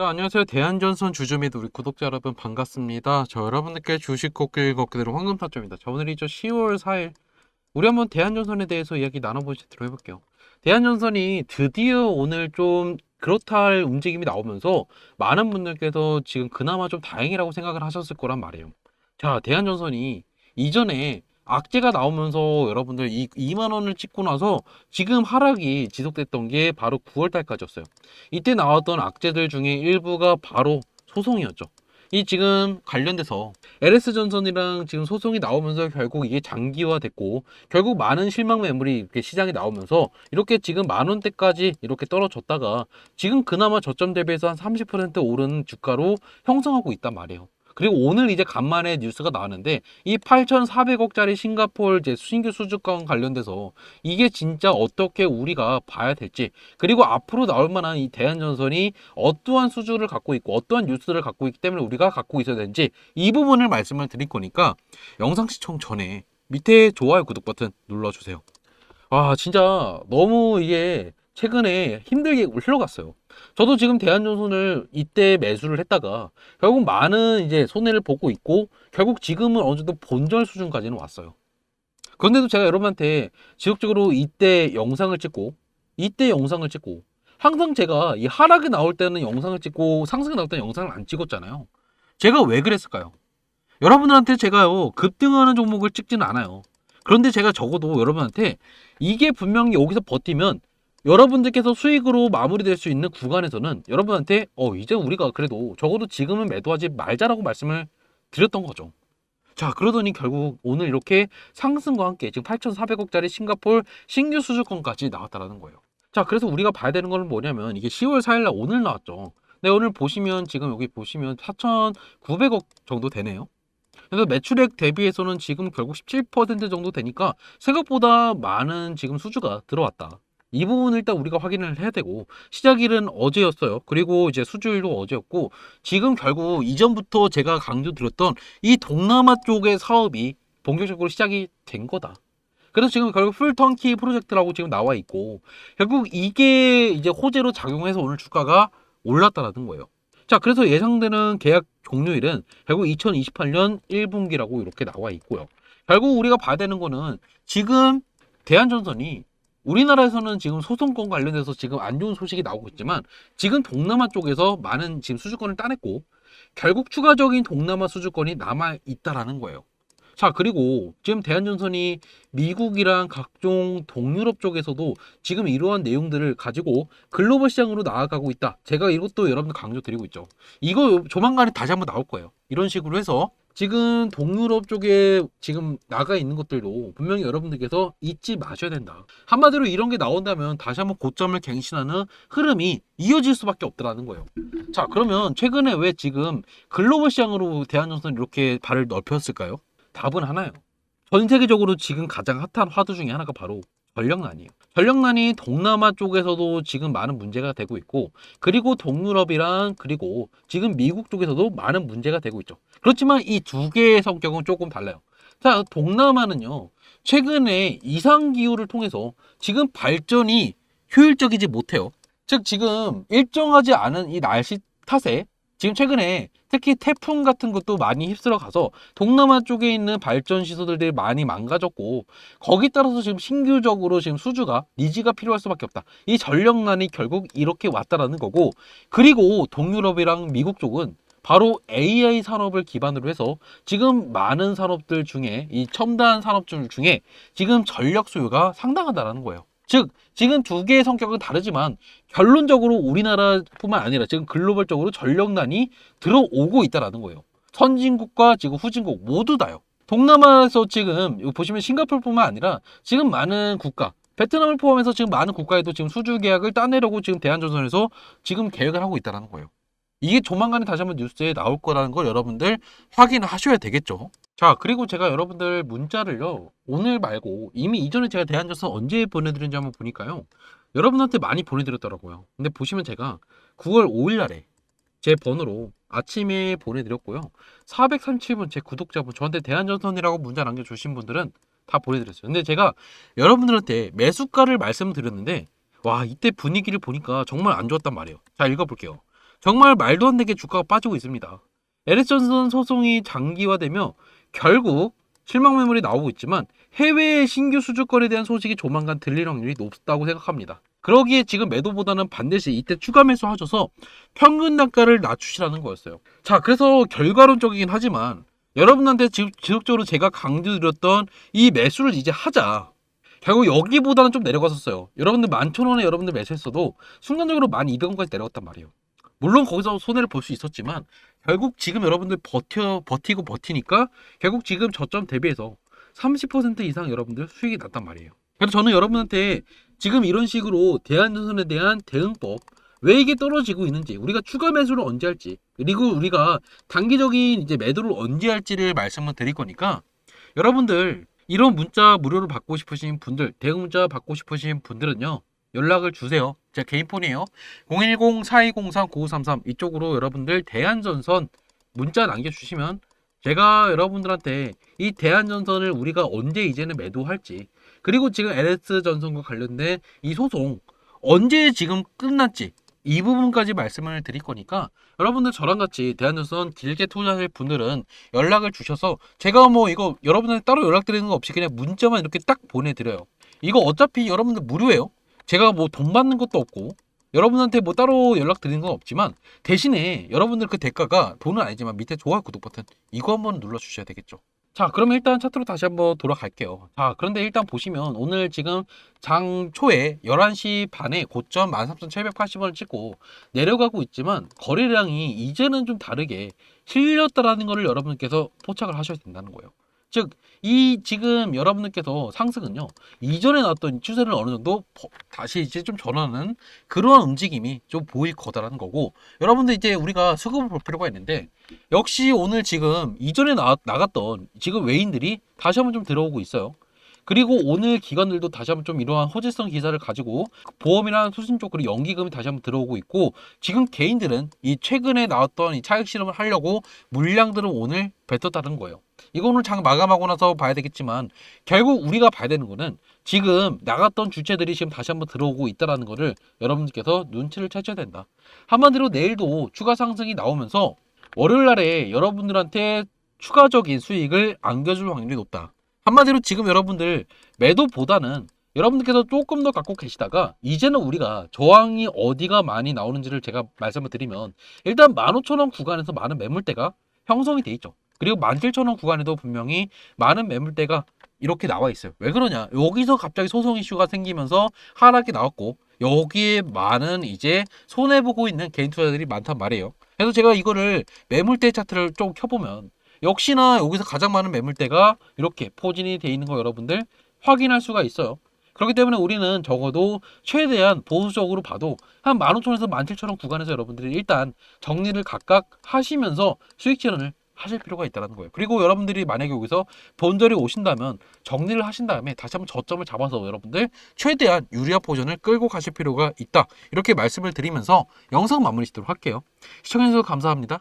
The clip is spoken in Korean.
자, 안녕하세요. 대한전선 주주 및 우리 구독자 여러분 반갑습니다. 저 여러분들께 주식 걷길 걷기대로 황금 타점입니다. 자, 오늘이죠. 10월 4일. 우리 한번 대한전선에 대해서 이야기 나눠보시도록 해볼게요. 대한전선이 드디어 오늘 좀 그렇다 할 움직임이 나오면서 많은 분들께서 지금 그나마 좀 다행이라고 생각을 하셨을 거란 말이에요. 자, 대한전선이 이전에 악재가 나오면서 여러분들 이 2만 원을 찍고 나서 지금 하락이 지속됐던 게 바로 9월 달까지였어요. 이때 나왔던 악재들 중에 일부가 바로 소송이었죠. 이 지금 관련돼서 LS 전선이랑 지금 소송이 나오면서 결국 이게 장기화됐고 결국 많은 실망 매물이 이렇게 시장에 나오면서 이렇게 지금 만 원대까지 이렇게 떨어졌다가 지금 그나마 저점 대비해서 한 30% 오른 주가로 형성하고 있단 말이에요. 그리고 오늘 이제 간만에 뉴스가 나왔는데 이 8,400억짜리 싱가포르 이제 신규 수주권 관련돼서 이게 진짜 어떻게 우리가 봐야 될지 그리고 앞으로 나올 만한 이 대한전선이 어떠한 수주를 갖고 있고 어떠한 뉴스를 갖고 있기 때문에 우리가 갖고 있어야 되는지 이 부분을 말씀을 드릴 거니까 영상 시청 전에 밑에 좋아요 구독 버튼 눌러주세요. 와 진짜 너무 이게 최근에 힘들게 흘러갔어요. 저도 지금 대한전선을 이때 매수를 했다가 결국 많은 이제 손해를 보고 있고 결국 지금은 어느 정도 본절 수준까지는 왔어요. 그런데도 제가 여러분한테 지속적으로 이때 영상을 찍고 이때 영상을 찍고 항상 제가 이 하락이 나올 때는 영상을 찍고 상승이 나올 때는 영상을 안 찍었잖아요. 제가 왜 그랬을까요? 여러분들한테 제가요 급등하는 종목을 찍지는 않아요. 그런데 제가 적어도 여러분한테 이게 분명히 여기서 버티면 여러분들께서 수익으로 마무리될 수 있는 구간에서는 여러분한테 어 이제 우리가 그래도 적어도 지금은 매도하지 말자라고 말씀을 드렸던 거죠. 자 그러더니 결국 오늘 이렇게 상승과 함께 지금 8,400억짜리 싱가폴 신규 수주권까지 나왔다라는 거예요. 자 그래서 우리가 봐야 되는 건 뭐냐면 이게 10월 4일날 오늘 나왔죠. 네 오늘 보시면 지금 여기 보시면 4,900억 정도 되네요. 그래서 매출액 대비해서는 지금 결국 17% 정도 되니까 생각보다 많은 지금 수주가 들어왔다. 이 부분을 일단 우리가 확인을 해야 되고 시작일은 어제였어요. 그리고 이제 수주일도 어제였고 지금 결국 이전부터 제가 강조드렸던 이 동남아 쪽의 사업이 본격적으로 시작이 된 거다. 그래서 지금 결국 풀턴키 프로젝트라고 지금 나와 있고 결국 이게 이제 호재로 작용해서 오늘 주가가 올랐다라는 거예요. 자, 그래서 예상되는 계약 종료일은 결국 2028년 1분기라고 이렇게 나와 있고요. 결국 우리가 봐야 되는 거는 지금 대한전선이 우리나라에서는 지금 소송권 관련해서 지금 안 좋은 소식이 나오고 있지만 지금 동남아 쪽에서 많은 지금 수주권을 따냈고 결국 추가적인 동남아 수주권이 남아 있다라는 거예요. 자, 그리고 지금 대한전선이 미국이랑 각종 동유럽 쪽에서도 지금 이러한 내용들을 가지고 글로벌 시장으로 나아가고 있다. 제가 이것도 여러분들 강조드리고 있죠. 이거 조만간에 다시 한번 나올 거예요. 이런 식으로 해서 지금 동유럽 쪽에 지금 나가 있는 것들도 분명히 여러분들께서 잊지 마셔야 된다. 한마디로 이런 게 나온다면 다시 한번 고점을 갱신하는 흐름이 이어질 수밖에 없더라는 거예요. 자, 그러면 최근에 왜 지금 글로벌 시장으로 대한전선이 이렇게 발을 넓혔을까요? 답은 하나예요. 전 세계적으로 지금 가장 핫한 화두 중에 하나가 바로 전력난이에요. 전력난이 동남아 쪽에서도 지금 많은 문제가 되고 있고, 그리고 동유럽이랑 그리고 지금 미국 쪽에서도 많은 문제가 되고 있죠. 그렇지만 이 두 개의 성격은 조금 달라요. 자, 동남아는요, 최근에 이상 기후를 통해서 지금 발전이 효율적이지 못해요. 즉, 지금 일정하지 않은 이 날씨 탓에 지금 최근에 특히 태풍 같은 것도 많이 휩쓸어 가서 동남아 쪽에 있는 발전 시설들이 많이 망가졌고 거기 따라서 지금 신규적으로 지금 수주가 니즈가 필요할 수밖에 없다. 이 전력난이 결국 이렇게 왔다라는 거고 그리고 동유럽이랑 미국 쪽은 바로 AI 산업을 기반으로 해서 지금 많은 산업들 중에 이 첨단 산업들 중에 지금 전력 수요가 상당하다라는 거예요. 즉 지금 두 개의 성격은 다르지만 결론적으로 우리나라뿐만 아니라 지금 글로벌적으로 전력난이 들어오고 있다라는 거예요. 선진국과 지금 후진국 모두 다요. 동남아에서 지금 보시면 싱가포르뿐만 아니라 지금 많은 국가 베트남을 포함해서 지금 많은 국가에도 지금 수주 계약을 따내려고 지금 대한전선에서 지금 계획을 하고 있다는 거예요. 이게 조만간에 다시 한번 뉴스에 나올 거라는 걸 여러분들 확인하셔야 되겠죠. 자, 그리고 제가 여러분들 문자를요, 오늘 말고 이미 이전에 제가 대한전선 언제 보내드렸는지 한번 보니까요, 여러분한테 많이 보내드렸더라고요. 근데 보시면 제가 9월 5일 날에 제 번호로 아침에 보내드렸고요. 437분 제 구독자분, 저한테 대한전선이라고 문자 남겨주신 분들은 다 보내드렸어요. 근데 제가 여러분들한테 매수가를 말씀드렸는데, 와, 이때 분위기를 보니까 정말 안 좋았단 말이에요. 자, 읽어볼게요. 정말 말도 안 되게 주가가 빠지고 있습니다. LS 전선 소송이 장기화되며 결국 실망 매물이 나오고 있지만 해외의 신규 수주권에 대한 소식이 조만간 들릴 확률이 높다고 생각합니다. 그러기에 지금 매도보다는 반드시 이때 추가 매수하셔서 평균 단가를 낮추시라는 거였어요. 자, 그래서 결과론적이긴 하지만 여러분한테 지속적으로 제가 강조드렸던 이 매수를 이제 하자. 결국 여기보다는 좀 내려갔었어요. 여러분들 11,000원에 여러분들 매수했어도 순간적으로 12,200원까지 내려갔단 말이에요. 물론 거기서 손해를 볼 수 있었지만 결국 지금 여러분들 버텨 버티고 버티니까 결국 지금 저점 대비해서 30% 이상 여러분들 수익이 났단 말이에요. 그래서 저는 여러분한테 지금 이런 식으로 대한전선에 대한 대응법 왜 이게 떨어지고 있는지 우리가 추가 매수를 언제 할지 그리고 우리가 단기적인 이제 매도를 언제 할지를 말씀을 드릴 거니까 여러분들 이런 문자 무료로 받고 싶으신 분들 대응 문자 받고 싶으신 분들은요 연락을 주세요. 제 개인 폰이에요. 010-4203-9533 이쪽으로 여러분들 대한전선 문자 남겨주시면 제가 여러분들한테 이 대한전선을 우리가 언제 이제는 매도할지 그리고 지금 LS전선과 관련된 이 소송 언제 지금 끝났지 이 부분까지 말씀을 드릴 거니까 여러분들 저랑 같이 대한전선 길게 투자하실 분들은 연락을 주셔서 제가 뭐 이거 여러분한테 따로 연락드리는 거 없이 그냥 문자만 이렇게 딱 보내드려요. 이거 어차피 여러분들 무료예요 제가 뭐 돈 받는 것도 없고 여러분한테 뭐 따로 연락드리는 건 없지만 대신에 여러분들 그 대가가 돈은 아니지만 밑에 좋아요 구독 버튼 이거 한번 눌러주셔야 되겠죠. 자 그러면 일단 차트로 다시 한번 돌아갈게요. 자 그런데 일단 보시면 오늘 지금 장 초에 11시 반에 고점 13,780원을 찍고 내려가고 있지만 거래량이 이제는 좀 다르게 실렸다라는 것을 여러분께서 포착을 하셔야 된다는 거예요 즉 이 지금 여러분들께서 상승은요 이전에 나왔던 추세를 어느 정도 버- 다시 이제 좀 전환하는 그러한 움직임이 좀 보일 거다라는 거고 여러분들 이제 우리가 수급을 볼 필요가 있는데 역시 오늘 지금 이전에 나, 나갔던 지금 외인들이 다시 한번 좀 들어오고 있어요. 그리고 오늘 기관들도 다시 한번 좀 이러한 호재성 기사를 가지고 보험이나 수신 쪽으로 연기금이 다시 한번 들어오고 있고 지금 개인들은 이 최근에 나왔던 이 차익 실험을 하려고 물량들을 오늘 뱉었다는 거예요. 이거는 장 마감하고 나서 봐야 되겠지만 결국 우리가 봐야 되는 거는 지금 나갔던 주체들이 지금 다시 한번 들어오고 있다라는 거를 여러분들께서 눈치를 채셔야 된다. 한마디로 내일도 추가 상승이 나오면서 월요일 날에 여러분들한테 추가적인 수익을 안겨줄 확률이 높다. 한마디로 지금 여러분들 매도보다는 여러분들께서 조금 더 갖고 계시다가 이제는 우리가 저항이 어디가 많이 나오는지를 제가 말씀을 드리면 일단 15,000원 구간에서 많은 매물대가 형성이 돼 있죠. 그리고 17,000원 구간에도 분명히 많은 매물대가 이렇게 나와 있어요. 왜 그러냐? 여기서 갑자기 소송 이슈가 생기면서 하락이 나왔고 여기에 많은 이제 손해 보고 있는 개인 투자들이 많단 말이에요. 그래서 제가 이거를 매물대 차트를 좀 켜보면 역시나 여기서 가장 많은 매물대가 이렇게 포진이 돼 있는 거 여러분들 확인할 수가 있어요. 그렇기 때문에 우리는 적어도 최대한 보수적으로 봐도 한 15,000원에서 17,000원 구간에서 여러분들이 일단 정리를 각각 하시면서 수익 실현을 하실 필요가 있다는 거예요. 그리고 여러분들이 만약에 여기서 본절이 오신다면 정리를 하신 다음에 다시 한번 저점을 잡아서 여러분들 최대한 유리화 포전을 끌고 가실 필요가 있다. 이렇게 말씀을 드리면서 영상 마무리 짓도록 할게요. 시청해주셔서 감사합니다.